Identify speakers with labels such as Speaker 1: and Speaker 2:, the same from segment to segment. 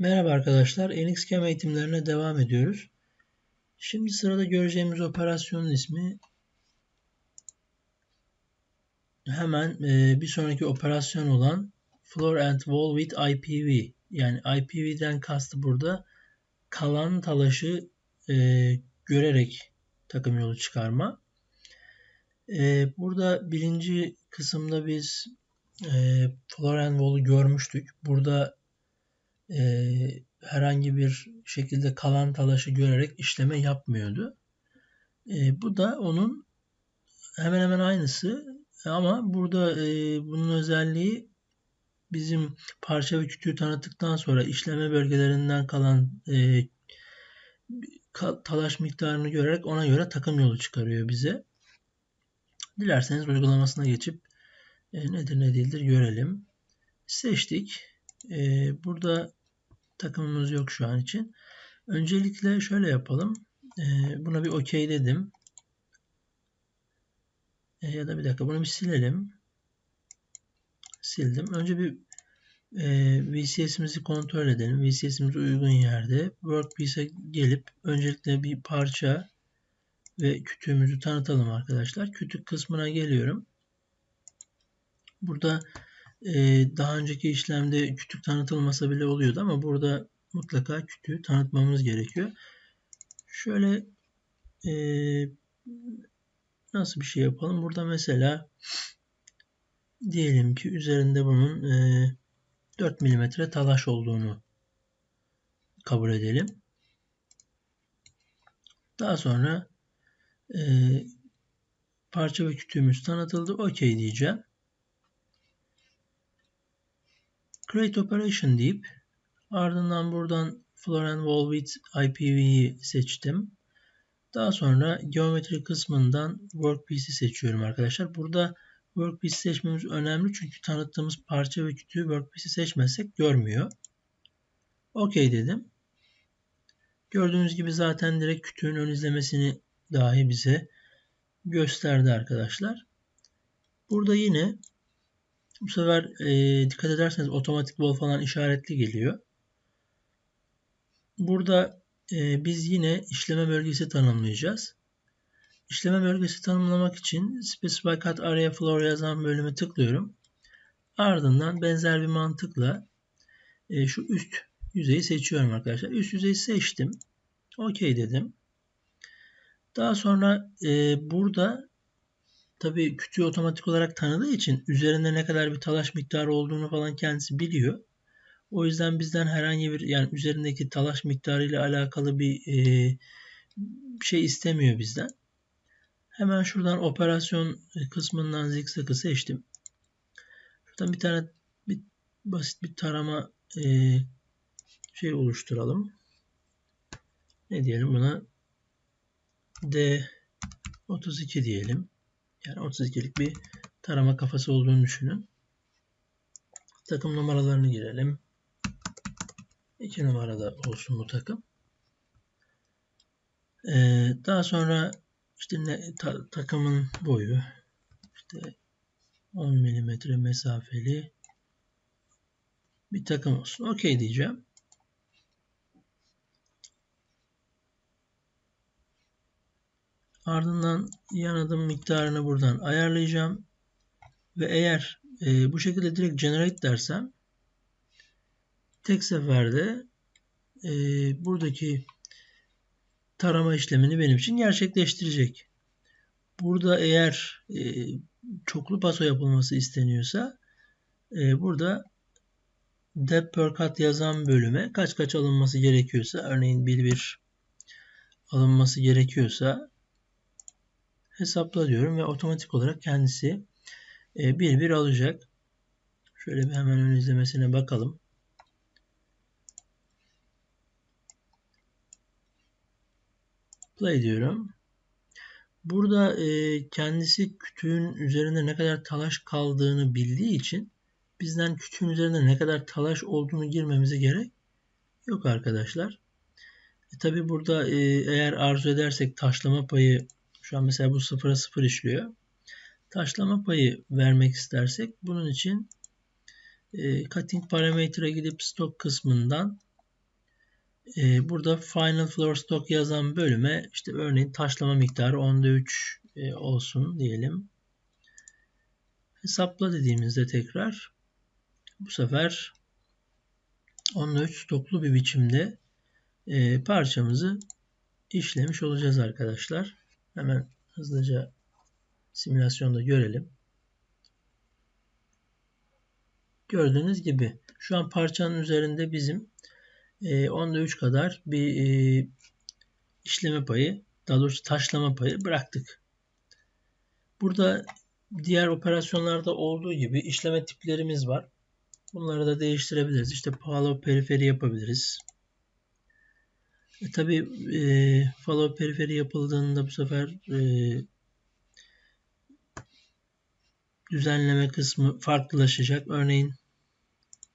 Speaker 1: Merhaba arkadaşlar, NXCam eğitimlerine devam ediyoruz. Şimdi sırada göreceğimiz operasyonun ismi hemen e, bir sonraki operasyon olan Floor and Wall with IPV. Yani IPV'den kastı burada kalan talaşı e, görerek takım yolu çıkarma. E, burada birinci kısımda biz e, Floor and Wall'u görmüştük. Burada e, herhangi bir şekilde kalan talaşı görerek işleme yapmıyordu. E, bu da onun hemen hemen aynısı ama burada e, bunun özelliği bizim parça ve kütüğü tanıttıktan sonra işleme bölgelerinden kalan e, talaş miktarını görerek ona göre takım yolu çıkarıyor bize. Dilerseniz uygulamasına geçip e, nedir ne değildir görelim. Seçtik. E, burada takımımız yok şu an için. Öncelikle şöyle yapalım. E, buna bir okey dedim. E, ya da bir dakika bunu bir silelim. Sildim. Önce bir e, VCS'imizi kontrol edelim. VCS'imiz uygun yerde. Workpiece'e gelip öncelikle bir parça ve kütüğümüzü tanıtalım arkadaşlar. Kütük kısmına geliyorum. Burada daha önceki işlemde kütük tanıtılmasa bile oluyordu ama burada mutlaka kütüğü tanıtmamız gerekiyor. Şöyle e, nasıl bir şey yapalım? Burada mesela diyelim ki üzerinde bunun e, 4 mm talaş olduğunu kabul edelim. Daha sonra e, parça ve kütüğümüz tanıtıldı. OK diyeceğim. Create Operation deyip ardından buradan Floor and Wall with IPV'yi seçtim. Daha sonra geometri kısmından Workpiece'i seçiyorum arkadaşlar. Burada Workpiece seçmemiz önemli çünkü tanıttığımız parça ve kütüğü Workpiece'i seçmezsek görmüyor. OK dedim. Gördüğünüz gibi zaten direkt kütüğün ön izlemesini dahi bize gösterdi arkadaşlar. Burada yine bu sefer e, dikkat ederseniz otomatik bol falan işaretli geliyor. Burada e, biz yine işleme bölgesi tanımlayacağız. İşleme bölgesi tanımlamak için Specify Cut Area Floor yazan bölümü tıklıyorum. Ardından benzer bir mantıkla e, şu üst yüzeyi seçiyorum arkadaşlar. Üst yüzeyi seçtim. OK dedim. Daha sonra e, burada tabii kütüğü otomatik olarak tanıdığı için üzerinde ne kadar bir talaş miktarı olduğunu falan kendisi biliyor. O yüzden bizden herhangi bir yani üzerindeki talaş miktarı ile alakalı bir e, şey istemiyor bizden. Hemen şuradan operasyon kısmından zikzakı seçtim. Şuradan bir tane bir basit bir tarama e, şey oluşturalım. Ne diyelim buna? D32 diyelim. Yani 32'lik bir tarama kafası olduğunu düşünün. Takım numaralarını girelim. 2 numarada olsun bu takım. Ee, daha sonra işte ne, ta, takımın boyu işte 10 mm mesafeli bir takım olsun. Okey diyeceğim. Ardından yan adım miktarını buradan ayarlayacağım. Ve eğer e, bu şekilde direkt generate dersem tek seferde e, buradaki tarama işlemini benim için gerçekleştirecek. Burada eğer e, çoklu paso yapılması isteniyorsa e, burada dep per cut yazan bölüme kaç kaç alınması gerekiyorsa örneğin bir bir alınması gerekiyorsa hesapla diyorum ve otomatik olarak kendisi e, bir bir alacak. Şöyle bir hemen ön izlemesine bakalım. Play diyorum. Burada e, kendisi kütüğün üzerinde ne kadar talaş kaldığını bildiği için bizden kütüğün üzerinde ne kadar talaş olduğunu girmemize gerek yok arkadaşlar. E, Tabi burada e, eğer arzu edersek taşlama payı şu an mesela bu sıfıra sıfır işliyor. Taşlama payı vermek istersek bunun için e, cutting parametre gidip stock kısmından e, burada final floor stock yazan bölüme işte örneğin taşlama miktarı onda 3 e, olsun diyelim. Hesapla dediğimizde tekrar bu sefer onda 3 stoklu bir biçimde e, parçamızı işlemiş olacağız arkadaşlar. Hemen hızlıca simülasyonda görelim. Gördüğünüz gibi şu an parçanın üzerinde bizim e, onda 3 kadar bir e, işleme payı, daha doğrusu taşlama payı bıraktık. Burada diğer operasyonlarda olduğu gibi işleme tiplerimiz var. Bunları da değiştirebiliriz. İşte follow periferi yapabiliriz. E, Tabi e, follow periferi yapıldığında bu sefer e, düzenleme kısmı farklılaşacak. Örneğin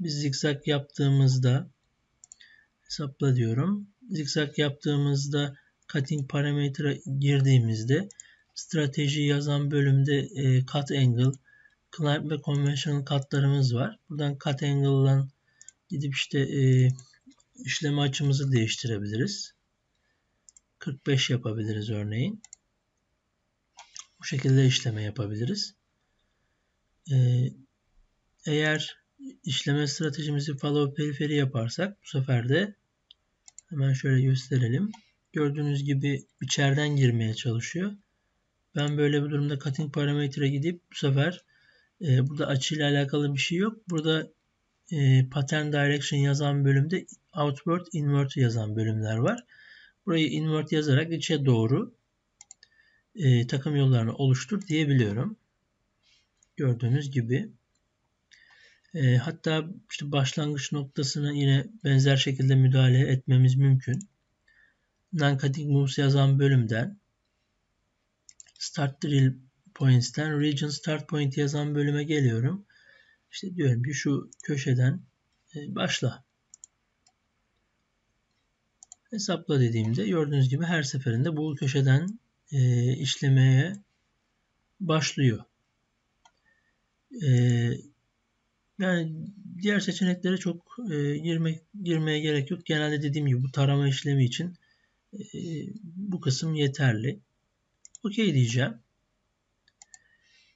Speaker 1: biz zikzak yaptığımızda hesapla diyorum. Zikzak yaptığımızda cutting parametre girdiğimizde strateji yazan bölümde e, cut angle, climb ve conventional cutlarımız var. Buradan cut angle'dan gidip işte e, işleme açımızı değiştirebiliriz. 45 yapabiliriz örneğin. Bu şekilde işleme yapabiliriz. Ee, eğer işleme stratejimizi follow periferi yaparsak bu sefer de hemen şöyle gösterelim. Gördüğünüz gibi içeriden girmeye çalışıyor. Ben böyle bir durumda cutting parametre gidip bu sefer e, burada açıyla alakalı bir şey yok. Burada e, pattern direction yazan bölümde outward invert yazan bölümler var. Burayı invert yazarak içe doğru e, takım yollarını oluştur diyebiliyorum. Gördüğünüz gibi. E, hatta işte başlangıç noktasına yine benzer şekilde müdahale etmemiz mümkün. Non-cutting moves yazan bölümden start drill points'ten region start point yazan bölüme geliyorum. İşte diyorum ki şu köşeden e, başla. Hesapla dediğimde gördüğünüz gibi her seferinde bu köşeden e, işlemeye başlıyor. E, yani diğer seçeneklere çok e, girme, girmeye gerek yok. Genelde dediğim gibi bu tarama işlemi için e, bu kısım yeterli. Okey diyeceğim.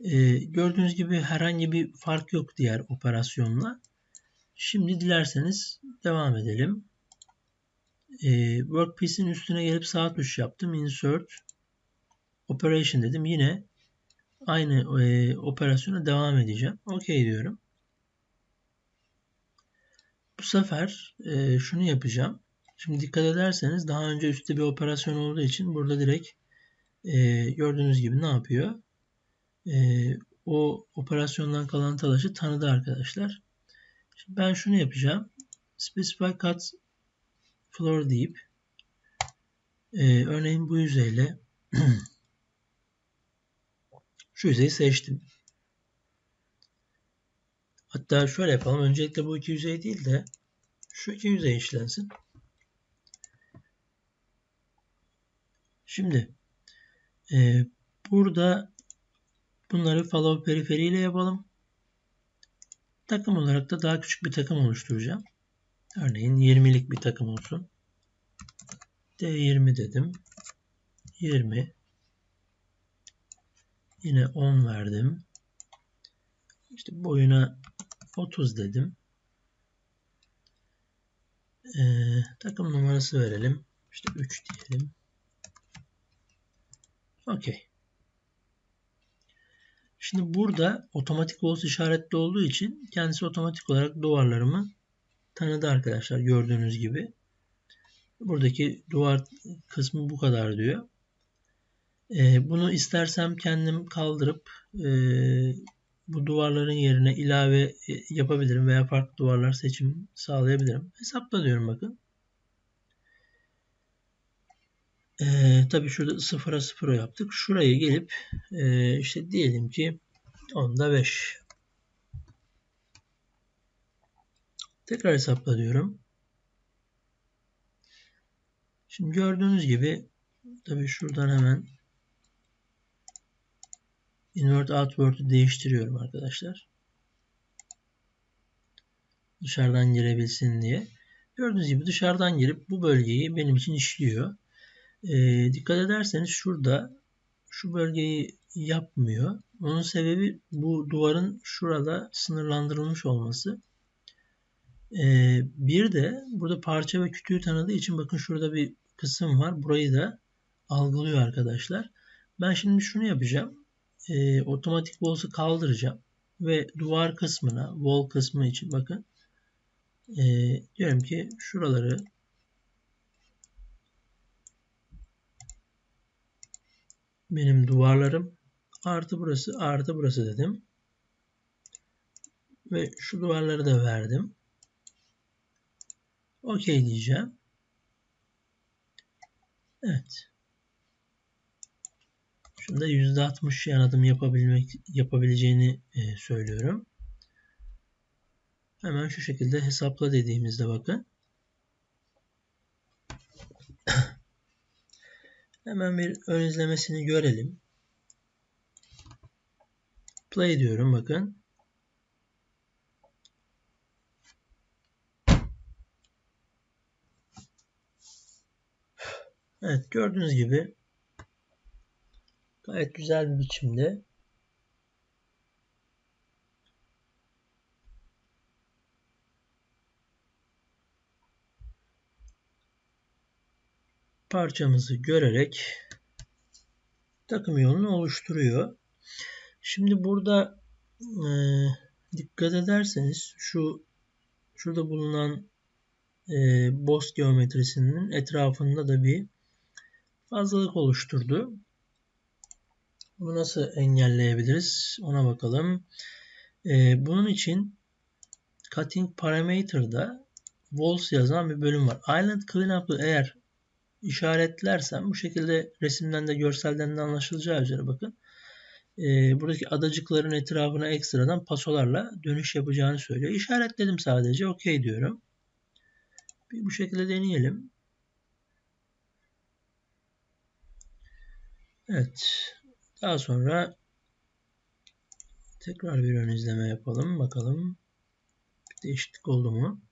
Speaker 1: E, gördüğünüz gibi herhangi bir fark yok diğer operasyonla. Şimdi dilerseniz devam edelim. E, Workpiece'in üstüne gelip sağ tuş yaptım. Insert Operation dedim. Yine aynı e, operasyona devam edeceğim. OK diyorum. Bu sefer e, şunu yapacağım. Şimdi dikkat ederseniz daha önce üstte bir operasyon olduğu için burada direkt e, gördüğünüz gibi ne yapıyor? E, o operasyondan kalan talaşı tanıdı arkadaşlar. Şimdi ben şunu yapacağım. Specify cut floor deyip e, örneğin bu yüzeyle şu yüzeyi seçtim. Hatta şöyle yapalım. Öncelikle bu iki yüzey değil de şu iki yüzey işlensin. Şimdi e, burada bunları follow periferiyle yapalım. Takım olarak da daha küçük bir takım oluşturacağım. Örneğin 20'lik bir takım olsun. D20 dedim. 20 Yine 10 verdim. İşte boyuna 30 dedim. Ee, takım numarası verelim. İşte 3 diyelim. Okey. Şimdi burada otomatik walls işaretli olduğu için kendisi otomatik olarak duvarlarımı tanıdı arkadaşlar gördüğünüz gibi. Buradaki duvar kısmı bu kadar diyor. Ee, bunu istersem kendim kaldırıp e, bu duvarların yerine ilave e, yapabilirim veya farklı duvarlar seçim sağlayabilirim. Hesapla diyorum bakın. Ee, tabii şurada sıfıra sıfıra yaptık. Şuraya gelip e, işte diyelim ki onda 5. Tekrar hesapla diyorum. Şimdi gördüğünüz gibi tabii şuradan hemen invert outward'u değiştiriyorum arkadaşlar. Dışarıdan girebilsin diye. Gördüğünüz gibi dışarıdan girip bu bölgeyi benim için işliyor. E, dikkat ederseniz şurada şu bölgeyi yapmıyor. Onun sebebi bu duvarın şurada sınırlandırılmış olması. Ee, bir de burada parça ve kütüğü tanıdığı için bakın şurada bir kısım var. Burayı da algılıyor arkadaşlar. Ben şimdi şunu yapacağım. Ee, otomatik walls'u kaldıracağım. Ve duvar kısmına, wall kısmı için bakın. E, diyorum ki şuraları benim duvarlarım artı burası artı burası dedim. Ve şu duvarları da verdim. OK diyeceğim. Evet. Şunda %60 yan adım yapabilmek, yapabileceğini e, söylüyorum. Hemen şu şekilde hesapla dediğimizde bakın. Hemen bir ön izlemesini görelim. Play diyorum bakın. Evet gördüğünüz gibi gayet güzel bir biçimde parçamızı görerek takım yolunu oluşturuyor. Şimdi burada e, dikkat ederseniz şu şurada bulunan e, boss geometrisinin etrafında da bir fazlalık oluşturdu. Bunu nasıl engelleyebiliriz? Ona bakalım. E, bunun için cutting parameter'da walls yazan bir bölüm var. Island cleanup'ı eğer işaretlersem bu şekilde resimden de görselden de anlaşılacağı üzere bakın. E, buradaki adacıkların etrafına ekstradan pasolarla dönüş yapacağını söylüyor. İşaretledim sadece. OK diyorum. Bir bu şekilde deneyelim. Evet. Daha sonra tekrar bir ön izleme yapalım. Bakalım bir değişiklik oldu mu?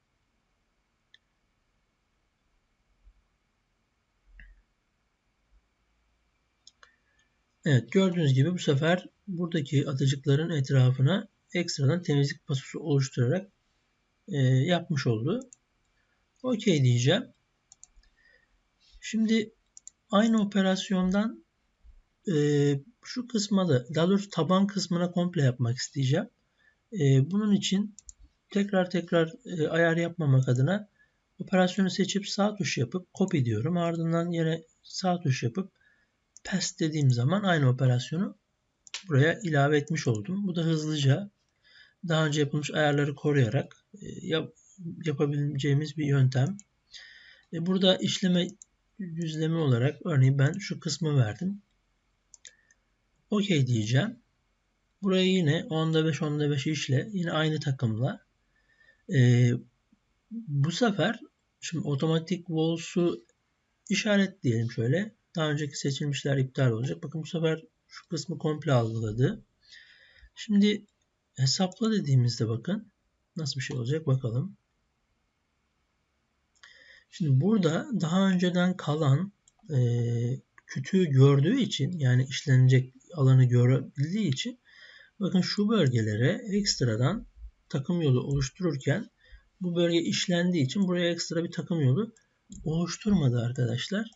Speaker 1: Evet gördüğünüz gibi bu sefer buradaki atıcıkların etrafına ekstradan temizlik pasosu oluşturarak e, yapmış oldu. OK diyeceğim. Şimdi aynı operasyondan e, şu kısma da daha doğrusu taban kısmına komple yapmak isteyeceğim. E, bunun için tekrar tekrar e, ayar yapmamak adına operasyonu seçip sağ tuş yapıp copy diyorum. Ardından yine sağ tuş yapıp paste dediğim zaman aynı operasyonu buraya ilave etmiş oldum. Bu da hızlıca daha önce yapılmış ayarları koruyarak e, yap, yapabileceğimiz bir yöntem. E, burada işleme düzlemi olarak örneğin ben şu kısmı verdim. OK diyeceğim. Buraya yine 10'da 5 10'da 5 işle yine aynı takımla e, bu sefer şimdi otomatik walls'u işaretleyelim şöyle. Daha önceki seçilmişler iptal olacak. Bakın bu sefer şu kısmı komple algıladı. Şimdi hesapla dediğimizde bakın nasıl bir şey olacak bakalım. Şimdi burada daha önceden kalan e, kütüğü gördüğü için yani işlenecek alanı görebildiği için bakın şu bölgelere ekstradan takım yolu oluştururken bu bölge işlendiği için buraya ekstra bir takım yolu oluşturmadı arkadaşlar.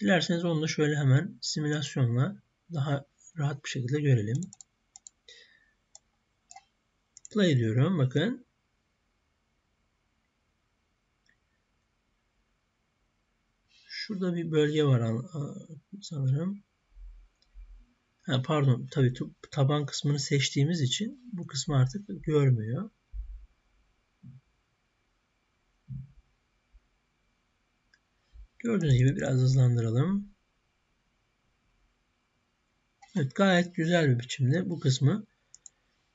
Speaker 1: Dilerseniz onu da şöyle hemen simülasyonla daha rahat bir şekilde görelim. Play diyorum. Bakın. Şurada bir bölge var sanırım. Pardon. Tabii taban kısmını seçtiğimiz için bu kısmı artık görmüyor. Gördüğünüz gibi biraz hızlandıralım. Evet gayet güzel bir biçimde bu kısmı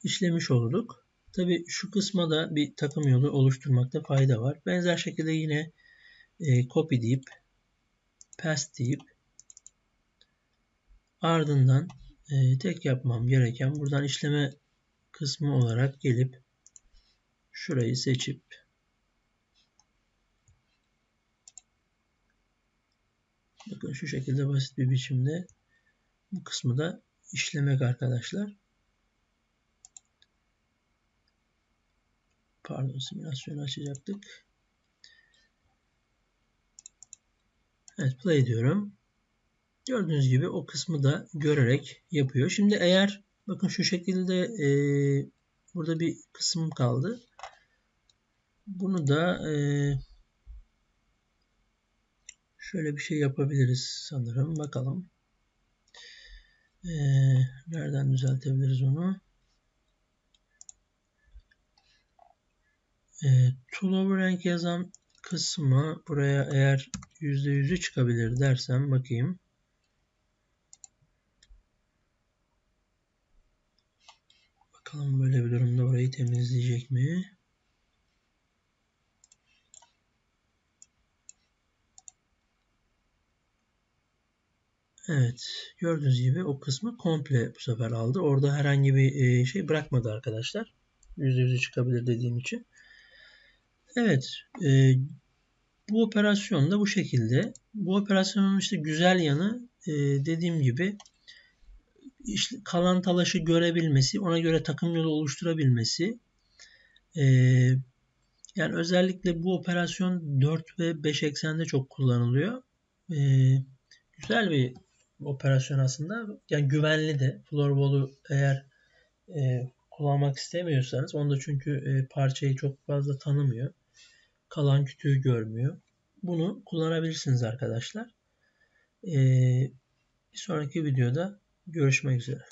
Speaker 1: işlemiş olduk. Tabi şu kısma da bir takım yolu oluşturmakta fayda var. Benzer şekilde yine e, copy deyip pass deyip ardından e, tek yapmam gereken buradan işleme kısmı olarak gelip şurayı seçip bakın şu şekilde basit bir biçimde bu kısmı da işlemek arkadaşlar. Pardon simülasyonu açacaktık. Evet play diyorum. Gördüğünüz gibi o kısmı da görerek yapıyor. Şimdi eğer bakın şu şekilde e, burada bir kısım kaldı. Bunu da e, şöyle bir şey yapabiliriz sanırım. Bakalım. E, nereden düzeltebiliriz onu? E, tool overrank yazan kısmı buraya eğer %100'ü çıkabilir dersem bakayım. Bakalım böyle bir durumda orayı temizleyecek mi? Evet. Gördüğünüz gibi o kısmı komple bu sefer aldı. Orada herhangi bir şey bırakmadı arkadaşlar. %100'ü çıkabilir dediğim için. Evet. E, bu operasyon da bu şekilde. Bu operasyonun işte güzel yanı e, dediğim gibi işte kalan talaşı görebilmesi, ona göre takım yolu oluşturabilmesi. E, yani özellikle bu operasyon 4 ve 5 eksende çok kullanılıyor. E, güzel bir operasyon aslında. Yani güvenli de. Floorball'u eğer e, kullanmak istemiyorsanız, onda çünkü e, parçayı çok fazla tanımıyor kalan kütüğü görmüyor. Bunu kullanabilirsiniz arkadaşlar. Ee, bir sonraki videoda görüşmek üzere.